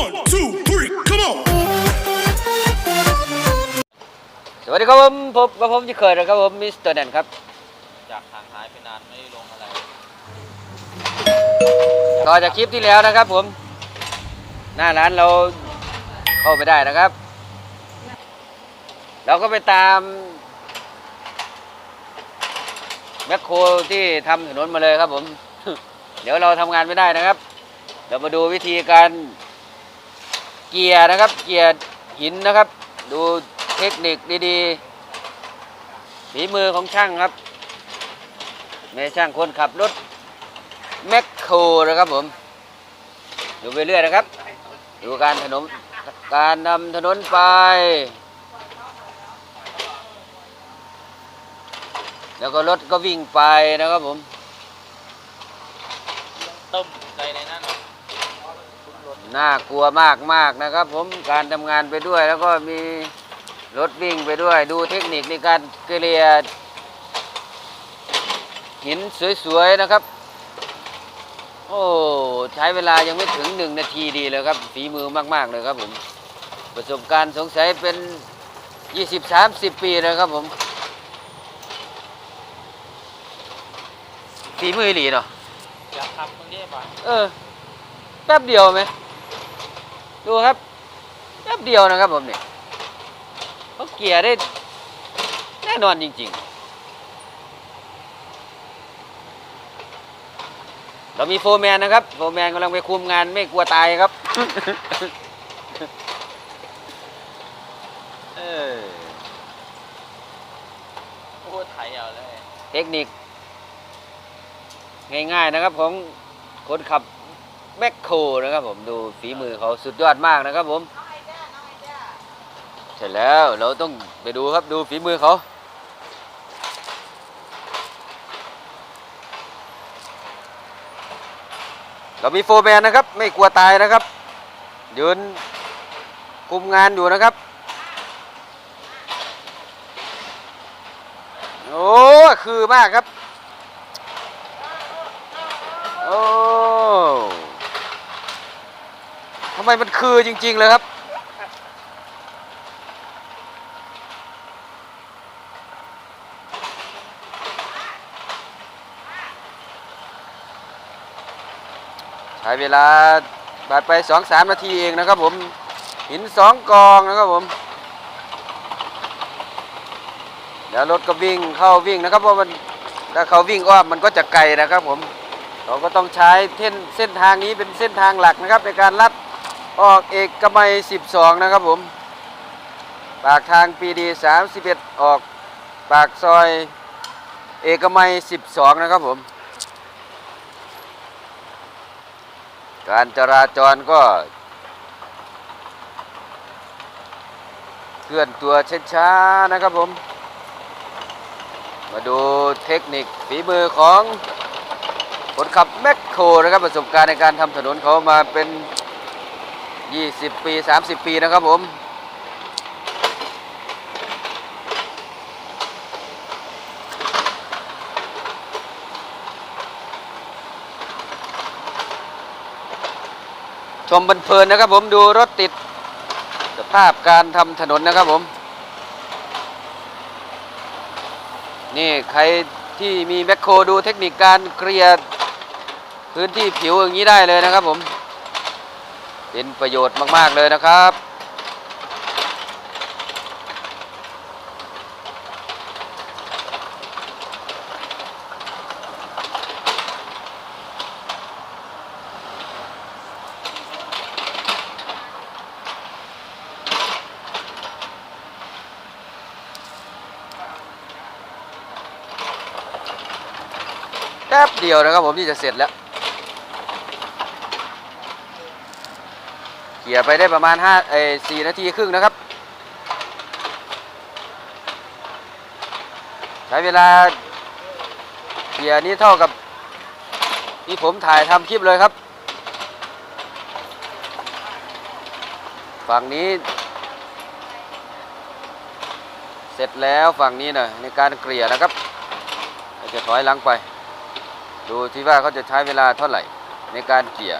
One, two, three, come on. สวัสดีครับผมพบกับผมที่เคยนะครับผมมิสเตอร์แดนครับ จากห่างหายไปนานไม่ลงอะไร ต่อจากคลิปที่แล้วนะครับผม หน้าร้านเราเข้าไปได้นะครับ เราก็ไปตามแมคโครที่ทำถนนมาเลยครับผม เดี๋ยวเราทำงานไม่ได้นะครับ เรามาดูวิธีการ เกียร์นะครับ เกียร์หินนะครับ ดูเทคนิคดีๆฝีมือของช่างครับไม่ใช่ช่างคนขับรถแมคโครนะครับผม ดูไปเรื่อยนะครับ ดูการถนนการนำถนนไป แล้วก็รถก็วิ่งไปนะครับผมต้ม น่ากลัวมากมากๆนะครับ ผมการทำงานไปด้วย แล้วก็มีรถวิ่งไปด้วย ดูเทคนิคในการเกลี่ยหินสวยๆนะครับ โอ้ใช้เวลายังไม่ถึงหนึ่งนาทีดีเลยครับฝีมือมาก ๆ เลยครับผม ประสบการณ์สงสัยเป็น 20-30 ปีแล้วครับผมฝีมืออีหลีเนาะอยากทำตรงนี้ป่ะเออ แป๊บเดียวไหม ดูครับแป๊บเดียวนะครับผมเนี่ยเขาเกียร์ได้แน่นอนจริง ๆ เรามีโฟร์แมนนะครับ โฟร์แมนกำลังไปคุมงานไม่กลัวตายครับเออโอ้ไถเอาเลย เทคนิค ง่าย ๆ นะครับของคนขับ แมคโครนะครับผมดูฝีมือเขาสุดยอดมากนะครับผมเสร็จแล้วเราต้องไปดูครับดูฝีมือเขาเรามีโฟร์แมนนะครับ ไม่กลัวตายนะครับยืนคุมงานอยู่นะครับ โอ้คือมากครับ โอ้ทำ ไมมันคือจริง ๆ เลยครับ ใช้เวลาบาดไปสองสามนาทีเองนะครับผม หินสองกองนะครับผมเดี๋ยวรถก็วิ่งเข้าวิ่งนะครับเพราะมันถ้าเขาวิ่งอ้อมมันก็จะไกลนะครับผมเราก็ต้องใช้เส้นทางนี้เป็นเส้นทางหลักนะครับในการลัด ออกเอกมัย 12 นะครับผม ปากทางปีดี 31 ออกปากซอยเอกมัย 12 นะครับผม การจราจรก็ เคลื่อนตัวช้าๆนะครับผม มาดูเทคนิคฝีมือของคนขับแมคโครนะครับประสบการณ์ในการทำถนนเขามาเป็น 20 ปี 30 ปีนะครับผม ชมเพลินๆนะครับผมดูรถติด สภาพการทำถนนนะครับผม นี่ใครที่มีแมคโครดูเทคนิคการเกลี่ยพื้นที่ผิวอย่างนี้ได้เลยนะครับผม เป็นประโยชน์มาก ๆ เลยนะครับ แป๊บเดียวนะครับผมที่จะเสร็จแล้ว กี่ยไปได้ประมาณ5เอ้4นาทีครึ่งนะครับ ใช้เวลาเกี่ยนี้เท่ากับที่ผมถ่ายทำคลิปเลยครับ ฝั่งนี้ เสร็จแล้วฝั่งนี้หน่อยในการเกลี่ยนะครับ จะถอยหลังไป ดูที่ว่าเขาจะใช้เวลาเท่าไหร่ในการเกลี่ย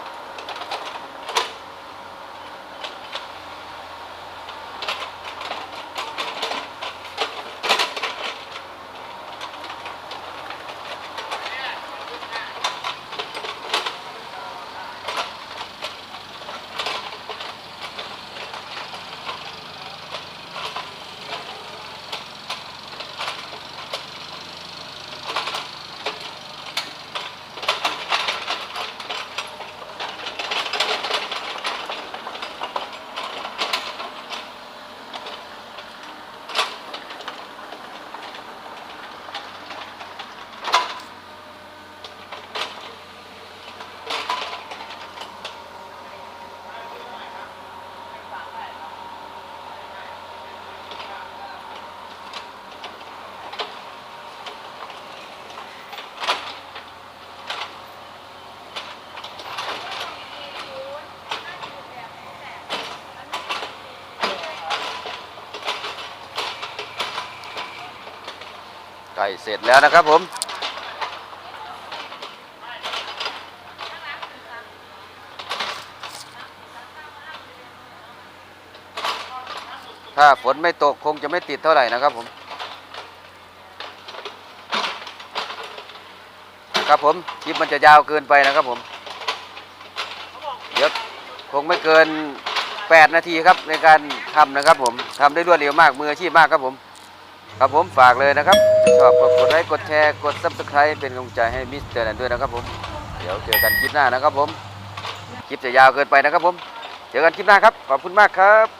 ล้เสร็จแล้วนะครับผม ถ้าฝนไม่ตกคงจะไม่ติดเท่าไหร่นะครับผมครับผมคลิปมันจะยาวเกินไปนะครับผมเดี๋ยวคงไม่เกิน 8 นาทีครับในการทำนะครับผมทำได้รวดเร็วมากมืออาชีพมากครับผม ครับผมฝากเลยนะครับชอบก็กดไลค์กดแชร์กดซับสไคร b ์เป็นกำลังใจให้มิสเตอร์แลนด้วยนะครับผมเดี๋ยวเจอกันคลิปหน้านะครับผมคลิปจะยาวเกินไปนะครับผมเจอกันคลิปหน้าครับขอบคุณมากครับ